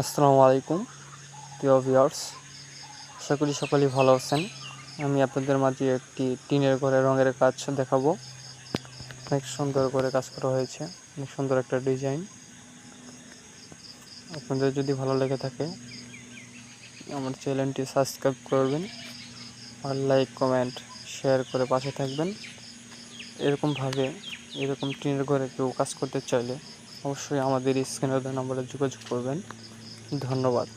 আসসালামু আলাইকুম, প্রিয় ভিউয়ার্স। আশা করি সকলেই ভালো আছেন। আমি আপনাদের মাঝে একটি টিনের ঘরে রঙের কাজ দেখাবো। অনেক সুন্দর করে কাজ করা হয়েছে, অনেক সুন্দর একটা ডিজাইন। আপনাদের যদি ভালো লেগে থাকে, আমার চ্যানেলটি সাবস্ক্রাইব করবেন আর লাইক, কমেন্ট, শেয়ার করে পাশে থাকবেন। এরকমভাবে এরকম টিনের ঘরে কেউ কাজ করতে চাইলে অবশ্যই আমাদের স্ক্রিনের নাম্বারে যোগাযোগ করবেন। ধন্যবাদ।